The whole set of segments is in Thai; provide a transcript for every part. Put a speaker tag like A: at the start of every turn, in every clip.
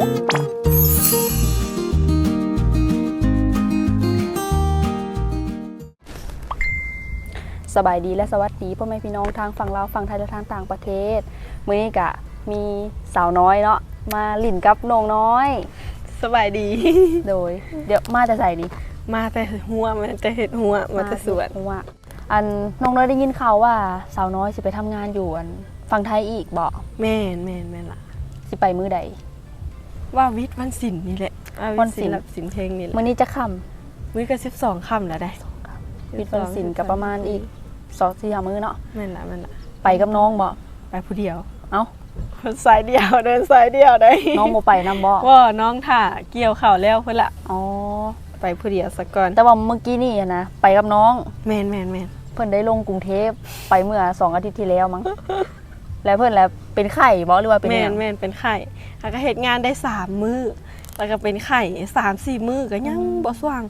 A: สบายดีและสวัสดีพ่อแม่พี่น้องทางฝั่งลาวฝั่งไทยและทางต่างประเทศมื้อนี้กะมีสาวน้อยเนาะมาหลินกับน้องน้อย
B: สบายดี
A: โดย เดี๋ยวมาจะใส่นี่
B: มาแต่หัวมันจะเห็ดหัวมาแต่สวน
A: เพราะว่าอันน้องน้อยได้ยินข่าวว่าสาวน้อยสิไปทำงานอยู่อันฝั่งไทยอีกบ่
B: แม่นแม่นแม่นล่ะ
A: สิไปมื้อใด
B: ว่าวิทย์วันศิลป์นี่แหละว่า
A: วั
B: วันน
A: ศิ
B: ศิ
A: ล
B: ล
A: ป์
B: ป์ศิลป์เพลงนี่แหละ
A: มื้อนี้จะค่
B: มื้อก็สิบสองค่ำแล้วได้ำ
A: วิทย์วันศิลป์กับประมาณอีกสองสี่ห้ามื้อเนาะ
B: แม่นละแม่นละ
A: ไปกับน้องบ่
B: ไปผู้เดียว
A: เอ้า
B: คนสายเดียวเดินสายเดียวได้
A: น้องบ่ไปนํบ่
B: ว่าน้องถ่าเกี่ยวข่าวแล้วเพิ่นละ
A: อ๋อ
B: ไปผู้เดียวสักก่อน
A: แต่ว่าเมื่อกี้นี่อะนะไปกับน้อง
B: แม่นแม่นแม่น
A: เพิ่นได้ลงกรุงเทพไปเมื่อสองอาทิตย์ที่แล้วมั้ง แล้วเพิ่นแล้วเป็นไข่บ่หรือว่าเป็น
B: แม่
A: ห
B: น
A: ยัง
B: แม่นเป็นไข่แล้วก็เฮ็ดงานได้สามมื้อแล้วก็เป็นไข่สามสี่มื้อก็ยังบ่สว่าง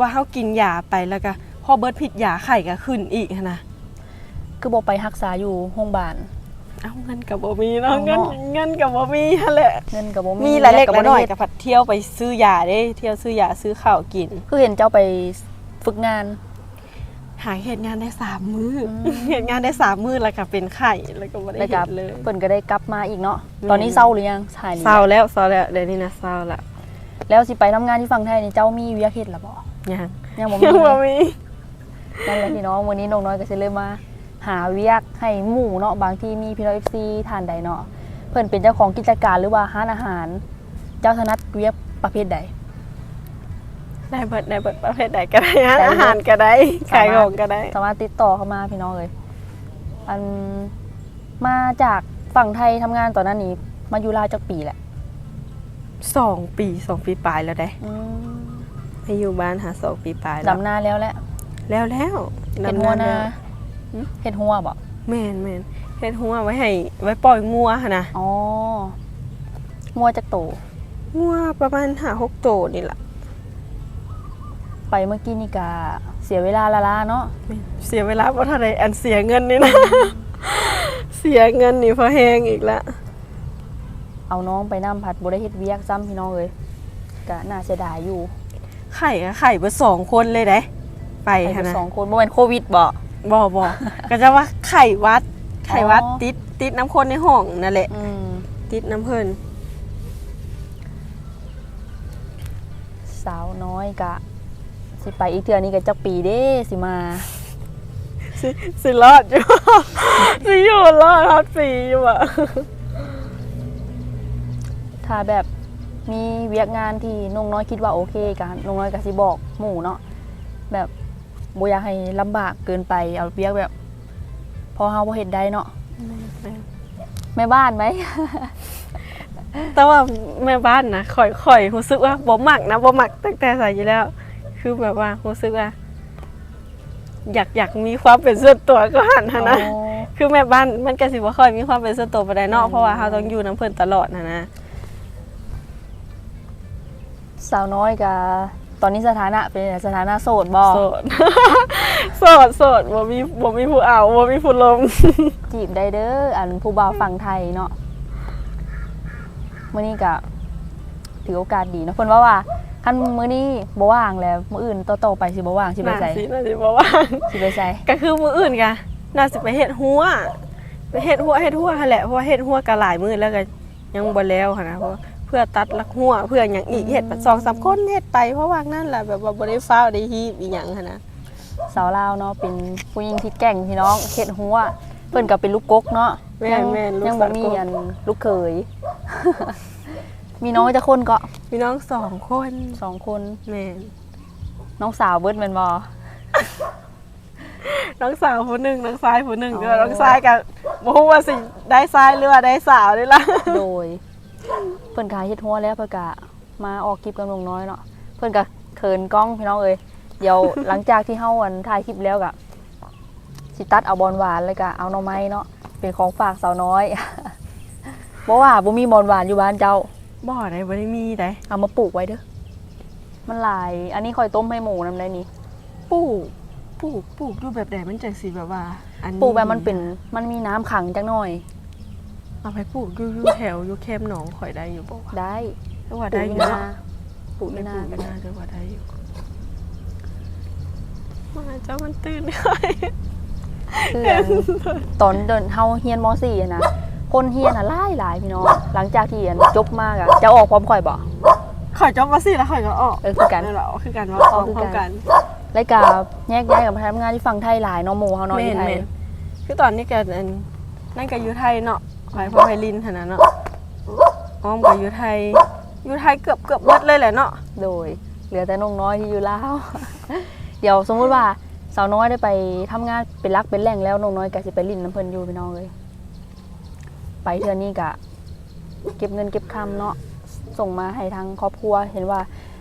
B: ว่าเฮากินยาไปแล้วก็พอเบิดผิดยาไข่ก็ขึ้นอีกหั้นนะ
A: คือบ่ไปรักษาอยู่โรงพยาบาล
B: เอาเงินกับบ่มีเนาะ
A: เอา
B: เงิน
A: เนาะ
B: เงินกับบ่มีนั่นแหละ
A: เงินก็บ่มี
B: มีหลายเล็ก
A: แว
B: หลายน้อย
A: บ่ได้
B: กับผัดเที่ยวไปซื้อยาได้ เที่ยวซื้อยาซื้อข้าวกิน
A: คือเห็นเจ้าไปฝึกงาน
B: หาเหตุงานได้สามมืออ
A: ม
B: เหตุงานได้สามมือแล้วก็เป็นไข่แล้วก็บ่ได้
A: แล้ว
B: เห็
A: ก็
B: นเลย
A: เพิ่นก็ได้กลับมาอีกเนาะ
B: อืม
A: ตอนนี้เศร้าหรือยังถ่ายนี่
B: เศร้าแล้วเศร้าแล้วเดี๋ยวนี้นะเศร้าละ
A: แล้วสิไปทำงานที่ฝั่งไทยนี่เจ้ามีเวียกเฮ็ดล่ะบ่
B: ยัง
A: ยังบ่มี
B: ยังบ่
A: เลย
B: มี
A: นั่นแหละพี่น้องวันนี้น้องน้อยก็สิเลยมา หาเวียกให้หมู่เนาะบางที่มีพี่น้อง FC ทานใดเนาะเพิ่นเป็นเจ้าของกิจการหรือว่าร้านอาหาร เจ้าถนัดเวียกประเภทใด
B: ได้เบิดได้เบิดประเภทใดก็ได้ฮะ
A: ได้เบิด
B: อาหารก็ได้ขายของก็ได้
A: สามารถติดต่อเข้ามาพี่น้องเลย อันมาจากฝั่งไทยทำงานตอนนั้นนี้ มาอยู่ลาวจักปีแหละ
B: สองปีสองปีปลายแล้วได้
A: อืม
B: ให้อยู่บ้านหาสองปีปลายแล้ว
A: ดำนาแล้วแหละ
B: แล้วแล้ว
A: เห็ดหัวนา
B: แล้ว
A: เห็ดหัวบ่
B: แม่นแม่นเฮ็ดหัวไว้ให้ ไว้ปล่อยงัวหั่นนะ
A: อ๋องัวจักโต
B: งัวประมาณหาหกโตนี่ล่ะ
A: ไปเมื่อกี้นี่กาเสียเวลาละละเนาะ
B: เสียเวลาเพราะเท่าไรอันเสียเงินนี่นะ เสียเงินนี่เพราะแหงอีกละ
A: เอาน้องไปน้ำผัดบได้เฮ็ดเวียกซ้ำพี่น้องเลยกะน่าเสียดายอยู่
B: ไข่กับไข่เบอร์สองคนเลยได้ไป
A: ไป
B: ฮะนะ
A: สองคนบ่แม่นโควิดบ่
B: บอบอก็จะว่าไข่วัด ไข่วัด
A: อ๋อ
B: ติดติดน้ำคนในห้องนั่นแหละ
A: อืม
B: ติดน้ำเพิ่น
A: สาวน้อยกะ สิไปอีกเทื่อนี้ก็จักปีเด้สิมา
B: สิสิรอดอยู่ สิอยู่รอดรอดฟรีอยู่อะ
A: ถ้าแบบมีเวียกงานที่น้องน้อยคิดว่าโอเคกันน้องน้อยก็สิบอกหมู่เนาะแบบบ่อยากให้ลำบากเกินไปเอาเวียกแบบ พอเฮาบ่เฮ็ดได้เนาะแม่บ้านไหม
B: แต่ว่าแม่บ้านนะข่อยข่อยรู้สึกว่าบ่มักนะบ่มักตั้งแต่ใส่อยู่แล้ว คือแบบว่ารู้สึกว่า อยากอยากมีความเป็นส่วนตัวก็หันหั้นนะ
A: อ๋อ
B: คือแม่บ้านมันก็สิบ่ค่อยมีความเป็นส่วนตัวปานใดเนาะ
A: อืม
B: เพราะว่าเราต้องอยู่น้ำเพิ่นตลอดนะนะ
A: สาวน้อยกะตอนนี้สถานะเป็นสถานะโสดบ่
B: โสด โสดโสดบ่มีบ่มีผู้เอาบ่มีผู้ลม
A: จีบได้เด้ออันผู้บ่าวฝั่งไทยเนาะมื้อนี้ก็ถือโอกาสดีเนาะเพิ่นว่าว่า คันมื้อนี้บ่ว่างแล้วมื้ออื่นต่อๆไปสิบ่ว่างสิไปไส
B: น่าสิน่าสิบ่ว่าง
A: สิไปไส
B: ก็คือมื้ออื่นกะน่าสิไปเฮ็ดหัวไปเฮ็ดหัวเฮ็ดหัวหั่นแหละเพราะว่าเฮ็ดหัวก็หลายมื้อแล้วก็ยังบ่แล้วหั่นนะเพราะว่าเพื่อตัดลักหัวเพื่อหยังอีกเฮ็ดสองสามคนเฮ็ดไปเพราะว่านั่นแหละแบบว่าบ่ได้ฟ้าวได้ฮีบอีหยังหั่นนะ
A: สาวลาวเนาะเป็นผู้หญิงที่แกร่งพี่น้องเฮ็ดหัวเพิ่นก็เป็นลูกกกเนาะ
B: แม่
A: ยั
B: นแม่นลูก
A: ยัง
B: สา
A: บ่
B: ว
A: มี
B: กบ
A: อันลูกเขย มีน้องจะคนก็
B: มีน้องสองคน
A: สองคน
B: แม่น
A: น้องสาวเบิดแม่นบ่
B: น้องสาวผู้หนึงน้องชายผู้หนึง
A: อ๋อ
B: เด้อน้องชายก็บ่ฮู้ว่าสิได้ชายหรือว่าได้สาวนี่ล่ะ
A: โดย เพิ่นขายเฮ็ดหัวแล้วเพิ่นก็มาออกคลิปกับน้องน้อยเนาะเพิ่นก็เขินกล้องพี่น้องเอ้ยเดี๋ยว หลังจากที่เฮาอันถ่ายคลิปแล้วก็สิตัดเอาบอลหวานเลยก็เอาหน่อไม้เนาะเป็นของฝากสาวน้อย บ่ว่าบ่มีบอลหวานอยู่บ้านเจ้า
B: บ่ได้บ่ได้มีได้
A: เอามาปลูกไว้เด้อ มันหลาย อันนี้คอยต้มให้หมูน้ำได้นี่
B: ปลูกปลูกปลูกอยู่แบบใดมันจังสิแบบว่า อัน
A: ปลูกแบบมันเป็น มันมีน้ำขังจังหน่อย
B: เอาไปปลูกอยู่อยู่แถวอยู่แคมป์หนองข่อยได้อยู่บ่วะ
A: ได้
B: จังหวัด
A: ปลู
B: ได้
A: ก
B: อ
A: อยู่
B: ยู่
A: นา
B: เนาะ
A: ปลูกอ
B: ไม่
A: ยู่
B: นา
A: นา
B: ไม่
A: ก็ได้
B: นาจังหวัดได้อยู่มาเจ้ามันตื่นค่อย
A: คืออันตอนเดินเฮาเฮียนม .4 อะนะ คนเฮียนอะหลายหลายพี่น้องหลังจากที่อันจบมากอะจะออกพร้อมข่อยบ่
B: ข่อยจบมาสิแล้วข่อยก็ออก
A: เออคือกัน
B: นั่นแหละคือกันว่า
A: อ๋
B: อ
A: อ
B: อก
A: คือ
B: พร้อม
A: กั
B: กันน
A: รายการแยกย้ายกับมาทำงานที่ฝั่งไทยหลายเนาะหมู่เฮาเนาะ
B: แม่
A: ที่
B: น
A: ไทย
B: แม่นคือตอนนี้แกอันนั่นก็อยู่ไทยเนาะข่อยพอไปลินขนาดเนาะอ้อมก็อยู่ไทยอยู่ไทยเกือบเกือบเบิดเลยแหละเนาะ
A: โดย เหลือแต่น้องน้อยที่อยู่ลาวเดี๋ยวสมมุติว่าสาวน้อยได้ไปทำงานเป็นรักเป็นแหล่งแล้วน้องน้อยก็สิไปลิ้นน้ำเพิ่นอยู่พี่น้องเลย ไปเทื่อนี้ก็เก็บเงินเก็บคำเนาะส่งมาให้ทางครอบครัว เห็นว่า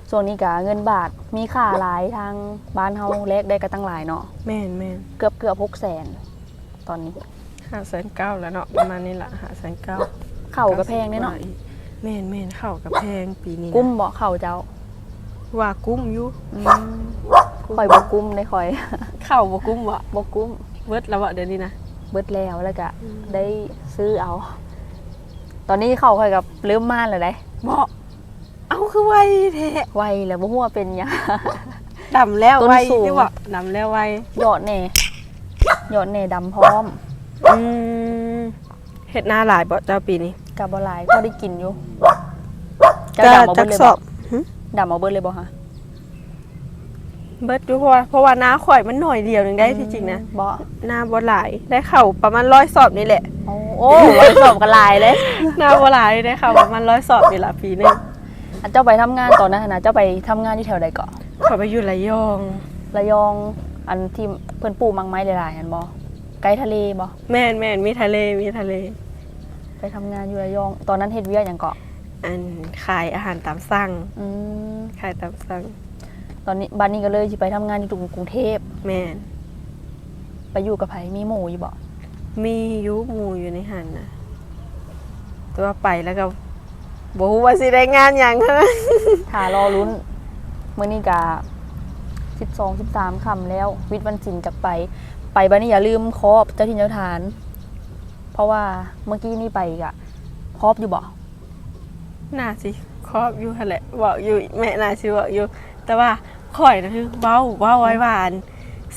A: ช่วงนี้ก็เงินบาทมีค่าหลายทางบ้านเฮาแลกได้ก็ตั้งหลายเนาะ
B: แม่นแม่น
A: เกือบเกือบหกแสนตอนนี้
B: ห้าแสนเก้าแล้วเนาะประมาณนี้ละห้าแสนเก้า
A: เข่าก็แพงเนี่ยเนาะ
B: แม่นแม่นเข้ากับแพงปีนี้นะ
A: กุ้มบ่เข่าเจ้า
B: ว่ากุ้มอยู่
A: อืมข่อยบ่กุ้มได้ข่อย
B: เข้าบ่กุ้มวะ
A: บ่กุ้ม
B: เบิดแล้ววะเดี๋ยวนี้นะ
A: เบิดแล้วแล้วก็ได้ซื้อเอา ตอนนี้เข้าข่อยกับเริ่มมาแล้วได้
B: บ่เอาคือไวแท้
A: ไวแล้วบ่ฮู้ว่าเป็นหยัง
B: ดำแล้ว
A: ต้น
B: ไว
A: สูง
B: ที่ว่าดำแล้วไวย
A: อดแหน่ยอดแหน่ดำพร้อม
B: อืมเฮ็ดหน้าหลายบ่เจ้าปีนี้
A: กับบ่หลายพอได้กินอยู่จะ
B: ก็
A: ดำเอา
B: จั
A: เบิ
B: ก
A: ดเลย
B: ส
A: บ่
B: อบ
A: ดำเอาเบิดเลยบ่ฮะ
B: เบิดอยู่เพราะว่าเพราะว่าหน้าข่อยมันหน่อยเดียวหนึงได้ที่จริงนะ
A: บ่
B: หน้าบ่หลายได้เข้าประมาณ100สอบนี่แหละ
A: โอ้โอ้ไว้สอบกันหลายเลย
B: หน้าบ่หลายได้เข้าประมาณ100สอบนี่ล่ะปีนึง
A: อะเจ้าไปทำงานตอนนั้นนะเจ้าไปทำงานที่แถวใดเกาะ
B: ข่อยไปอยู่ระยอง
A: ระยองอันที่เพิ่นปลูกมังไม้หลายๆอันบ่ไกลทะเลบ่
B: แม่นแม่นมีทะเลมีทะเล
A: ไปทำงานอยู่ระยอง ตอนนั้นเฮ็ดเวียกหยังเกาะ
B: อันขายอาหารตามสั่ง
A: อืม
B: ขายตามสั่ง
A: ตอนนี้บัดนี้ก็เลยสิไปทำงานอยู่กรุงเทพ
B: แม่น
A: ไปอยู่กับไผมีหมู่อยู่บ่
B: มีอยุหมู่อยู่ในหันนะแตัวาไปแล้วก็บอกว่าสิได้งานอย่างนั้น
A: ถ้ารอลุ้นมื้อนี้ก็12 13ค่ำแล้ว วิทย์วันศิลป์จักไป ไปบัดนี้อย่าลืมครอบเจ้าที่เจ้าทาน เพราะว่าเมื่อกี้นี่ไปก็ครอบอยู่บ่
B: น่าสิครอบอยู่หั่นแหละบอกอยู่แม่น่าสิบอกอยู่ แต่ว่าข่อยนะคือเบาเบาไว้หวาน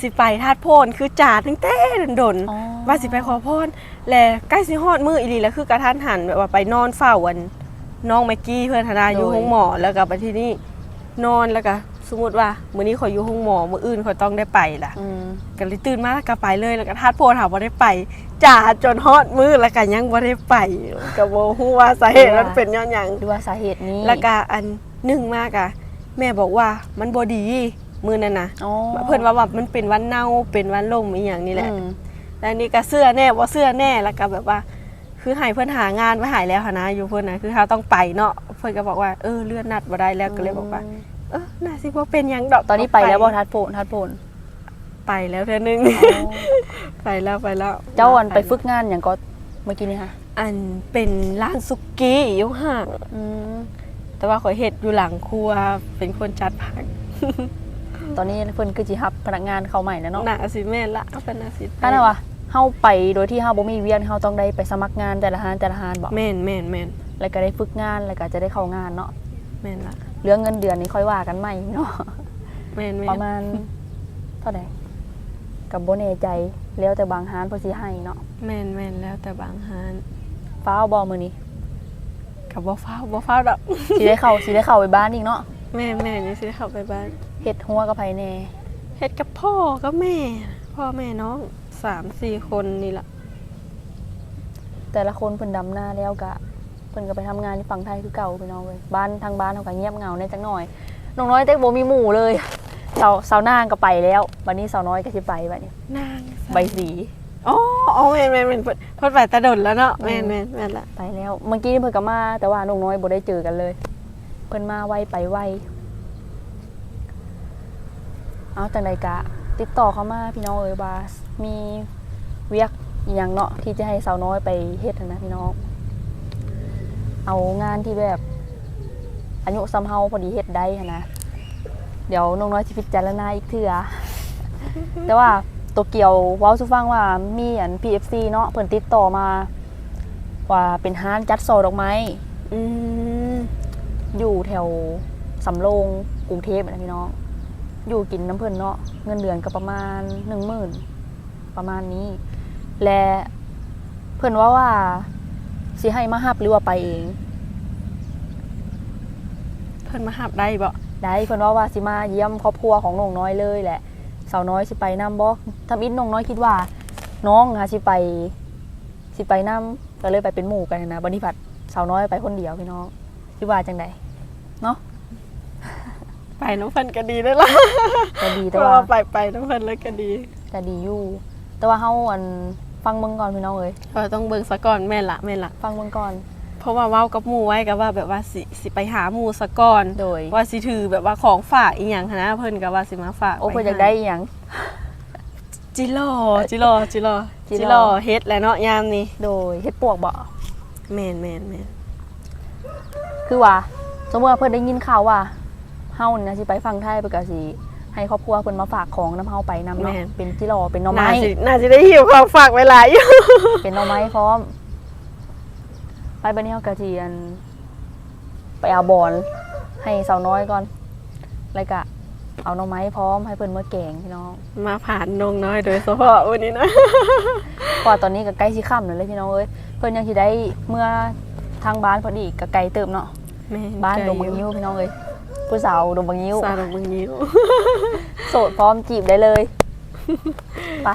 B: สิไปทาดโพนคือจ่าตั้งแต่ดน
A: อ๋อ
B: ๆว่าสิไปขอพรและใกล้สิฮอดมืออีหลีแล้วคือกระทันหันแบบว่าไปนอนเฝ้าวันน้องแม็กกี้เพื่อนธนาอยู่ห้องหมอแล้วก็ไปที่นี่นอนแล้วก็สมมติว่ามื้อนี้ข่อยอยู่ห้องหมอมื้ออื่นข่อยต้องได้ไปล่ะ
A: อืม
B: ก็เลยตื่นมาแล้วก็ไปเลยแล้วก็ทาดโพนหาบ่ได้ไปจ่าจนฮอดมือแล้วก็ยังบ่ได้ไปก็บ่ฮู้ว่าสาเหตุมันเป็นย้อนหยัง
A: หรือว่าสาเหตุนี้
B: แล้วก็อันหนึ่งมากอะ แม่บอกว่ามันบ่ดีมือนั่นน่ะ
A: อ๋อ
B: เพิ่นว่าแบบมันเป็นวันเน่าเป็นวันล่มอีหยังนี่แหละ
A: อืม
B: แล้วอันนี่ก็เสื้อแน่บ่เสื้อแน่แล้วก็แบบว่า คือให้เพิ่นหางานไว้หายแล้วหั้นนะอยู่เพิ่นน่ะคือเขาต้องไปเนาะเพิ่นก็บอกว่าเออเลื่อนนัดบ่ได้แล้วก็เลยบอกว่า เออน่าสิบ่เป็นหยังดอก
A: ตอนนี้ไปแล้วบ่ทัดโพนทัดโพน
B: ไปแล้วเทื่อนึง ไปแล้วไปแล้ว
A: เจ้าอันไปฝึกงานอย่างก็เมื่อกี้นี่ค่ะ
B: อันเป็นร้านสุกี้อยู่ห่าง
A: อืม
B: แต่ว่าข่อยเฮ็ดอยู่หลังครัวเป็นคนจัดผัก
A: ตอนนี้เพิ่นคือสิรับพนักงานเข้าใหม่แล้วเนาะ
B: น่าสิแม่นละเอาเป็นน่าสิ
A: ถ้าน่ะว่าเฮาไปโดยที่เฮาบ่มีเวียนเฮาต้องได้ไปสมัครงานแต่ละหานแต่ละหานบ่
B: แม่นแม่นแม่น
A: แล้วก็ได้ฝึกงานแล้วก็จะได้เข้างานเนาะ
B: แม่นละ
A: เรื่องเงินเดือนนี่ค่อยว่ากันใหม่เนาะ
B: แม่นแม่น
A: ประมาณเท่าใดก็บ่แน่ใจแล้วแต่บางหานเพิ่นสิให้เนาะ
B: แม่นแม่นแล้วแต่บางฮาน
A: ฟ้าวบ่มื้อนี้
B: กับบ่ฟ้าวบ่ฟ้าวดอก
A: สิได้เข้าสิได้เข้าไปบ้านอีกเนาะ
B: แม่นแม่นนี่สิได้เข้าไปบ้าน
A: เฮ็ดหัวกับไผแน่
B: เฮ็ดกับพ่อกับแม่ พ่อแม่น้องสามสี่คนนี่ล่ะ
A: แต่ละคนเพิ่นดำหน้าแล้วก็เพิ่นก็ไปทำงานที่ฝั่งไทยคือเก่าพี่น้องเลยบ้านทางบ้านเขาก็เงียบเหงาในจักหน่อยน้องน้อยแต่บ่มีหมู่เลยสาวสาวนางก็ไปแล้ววันนี้สาวน้อยก็สิไปบัดนี้
B: นาง
A: ใบสี
B: อ๋ออ๋อแม่นแม่นแม่นเพิ่นเพิ่นไปตะดนแล้วเนาะ
A: อืม
B: แม่นแม่นแม่นละ
A: ไปแล้ว เมื่อกี้เพิ่นก็มา แต่ว่าน้องน้อยบ่ได้เจอกันเลย เพิ่นมาไวไปไวเอาจังไดกะ ติดต่อเข้ามาพี่น้องเอ้ยว่ามีเวียกอีหยังเนาะที่จะให้สาวน้อยไปเฮ็ดหั้นนะพี่น้อง เอางานที่แบบอายุซ้ำเฮาพอดีเฮ็ดได้หั้นนะ เดี๋ยวน้องน้อยสิพิจารณาอีกเทื่อ แต่ว่า โตเกียวเว้าสุฟังว่ามีอัน PFC เนาะเพิ่นติดต่อมา ว่าเป็นห้านจัดโซดอกไม้
B: อืม
A: อยู่ถวสำโรงกรุงเทพนะพี่น้อง อยู่กินน้ำเพิ่นเนาะเงินเดือนก็ประมาณหนึ่งหมื่นประมาณนี้ และเพิ่นว่าว่าสิให้มาหับหรือว่าไปเอง
B: เพิ่นมาหับได้บ่
A: ได้เพิ่นว่าว่าสิมาเยี่ยมครอบครัวของน้องน้อยเลยแหละ สาวน้อยสิไปนํบ่ทำอินน้องน้อยคิดว่า น้องค่ะสิไป สิไปนํก็เลยไปเป็นหมู่กันนะบัดนี้ผัดสาวน้อยไปคนเดียวพี่น้องคิดว่าจังไดเนาะ
B: ไปน้องเพิ่นก็ดีได้อล่ะ
A: ก็ดี
B: เพ
A: แต่
B: ราะ
A: ว่า
B: ว่าไปไปน้องเพิ่นแล้วก็ดี
A: ก็ดีอยู่แต่ว่าเฮาอันฟังเบิ่งก่อนพี่น้องเอ้ย
B: ก็ต้องเบิ่งซะก่อนแม่นละแม่นละ
A: ฟังเบิ่งก่อน
B: เพราะว่าเว้ากับหมู่ไว้ก็ว่าแบบว่าสิสิไปหาหมู่ซะก่อน
A: โดย
B: ว่าสิถือแบบว่าของฝากอีหยังหั้นนะเพิ่นก็ว่าสิมาฝาก
A: โอ้เพิ่น
B: ว้
A: อยากได้อีหยัง
B: จิโร่จิโร่จิโร่
A: จิโร่
B: จิโร่เฮ็ดแหล้วเนาะยามนี้
A: โดยเฮ็ดปวกบ่
B: แม่นแม่นแม่น
A: คือว่า สมมุติว่าเพิ่นได้ยินข่าวว่าเฮานี่นะสิไปฟังไทยเพิ่นก็สิให้ครอบครัวเพิ่นมาฝากของนํเฮาไปนํเนาะเป็นจิรอเป็นหน่อ
B: น่า
A: ไม้
B: สิน่าสิได้หิวของฝากไว้หลายอยู่
A: เป็นหน่อไม้พร้อม ไปบันนี้เฮากะสิอันไปเอาบอลให้สาวน้อยก่อนแล้วก็เอาหน่อไม้พร้อมให้เพิ่นมาแกงพี่น้อง
B: มาผ่านนงน้อยโดยเฉพาะวันนี้นะ
A: เพราะว่าตอนนี้ก็ใกล้สิค่ำแล้วเลยพี่น้องเอ้ยเพิ่นยังสิได้เมื่อทางบ้านพอดีก็ไกลเติมเนาะ
B: แม่
A: บ้านดงบางยิ้วพี่น้องเอ้ยผู้สาวดงบางยิ้ว
B: สาวดงบางยิ้ว
A: โสดพร้อมจีบได้เลยไป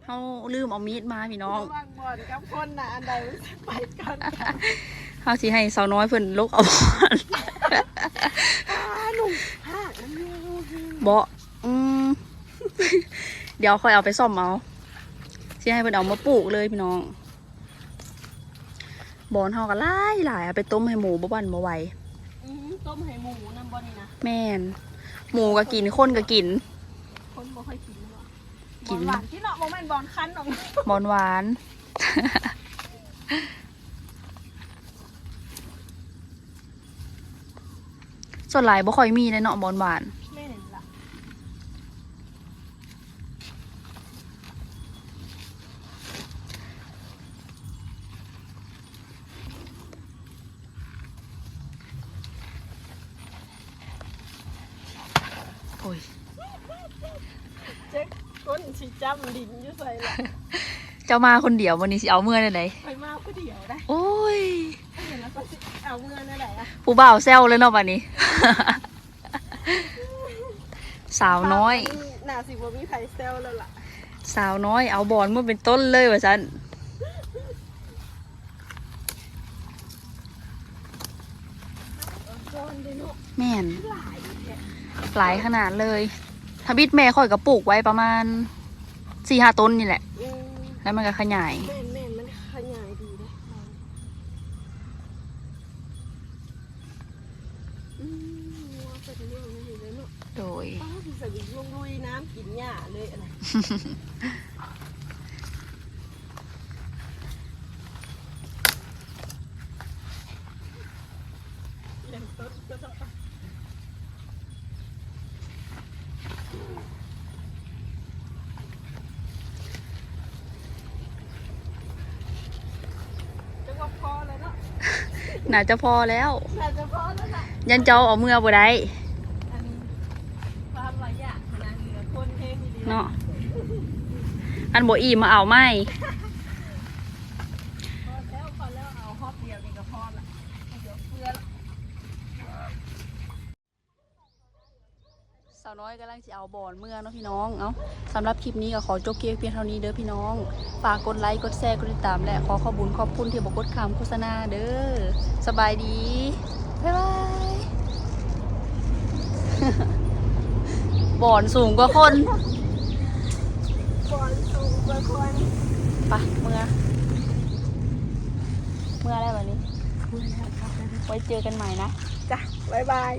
A: เฮาลืมเอามีดมาพี่น้อง
B: วางบอลกับคนน่ะอันใดมันสิไปกัน
A: เฮาสิให้สาวน้อยเพิ่นลกเอาบอล
B: หนุ่มภาคมันอยู่
A: บ่อืม เดี๋ยวค่อยเอาไปซ่อมเอาสิให้เพิ่นเอามาปลูกเลยพี่น้อง บอนเฮาก็หลายหลายเอาไปต้มให้หมูบ่บันบ่ไหว
B: อื้อต้มให้หมูน้ำบอนี่นะ
A: แม่น หมูก็กินคนก็กิน
B: คนบ่ค่อยกินหรอ ก
A: กิน
B: บอลหวานที่เนาะบ่แม่นบอลคั้นหรอก
A: บอนหวาน ส่วนหลายบ่ค่อยมีเลยเนาะบอนหวาน
B: แม่นล่ะ
A: โอ้ย
B: เจ๊กก้นสิ จ้ำดินอยู่ใส่ล่ะ
A: เจ้ามาคนเดียววันนี้สิเอาเมื่อได้ไหน
B: ไปมาผู้เดียวได้
A: โอ้ย
B: เห็นแล้วก็สิเอาเงินนั่นแหละอะ
A: ผู้บ่าวแซวเลยเนาะวันนี้ สาวน้อย
B: น่าสิบ่มีไผเซลแล้วล่ะ
A: สาวน้อยเอาบอลมาเป็นต้นเลยว่าฉัน
B: บอลเด้เนาะ
A: แม่น
B: หลายแท้
A: หลายขนาดเลยทบิดแม่ค่อยก็ปลูกไว้ประมาณ สี่ห้าต้นนี่แหละ
B: อืม
A: แล้วมันก็ขยาย
B: แม่นแม่นมันขยายดีนะอืมงัวเป็นเรื่องนี้เลยเนาะ
A: โดย
B: ป้าที่สวิงลงลุยน้ำกินหญ้าเลยอะไรเลี้ยงต้นก็ต้อง จะว่าพอแล้วเนาะ
A: น่าจะพอแล้ว
B: น่าจะพอแล้วล่ะ
A: ยันเจ้าเอาเมื่อบ่ได้
B: อันนี้ความหลายอย่างขนาดเหลือคนเท่ดี
A: เนาะอันบ่อีมาเอาไหม
B: พอแล้วพอแล้วเอาฮอบเดียวนี่ก็พอละเดี๋ยวเพื่อละ
A: สาวน้อยกำลังจะเอาบอลเมื่อเนาะพี่น้อง เอ้าสำหรับคลิปนี้ก็ขอจบเพียงเพียงเท่านี้เด้อพี่น้อง ฝากกดไลค์ กดแชร์ กดติดตาม และขอขอบคุญขอบคุณที่บอกกดคำโฆษณาเด้อ สบายดี บ๊ายบายบอลสูงกว่าคน
B: ก่อนสูงกว่าคน
A: ไปะเมื่อ เมื่ออะไรแบบนี้ ไว้เจอกันใหม่นะ
B: จ้ะ บ๊ายบาย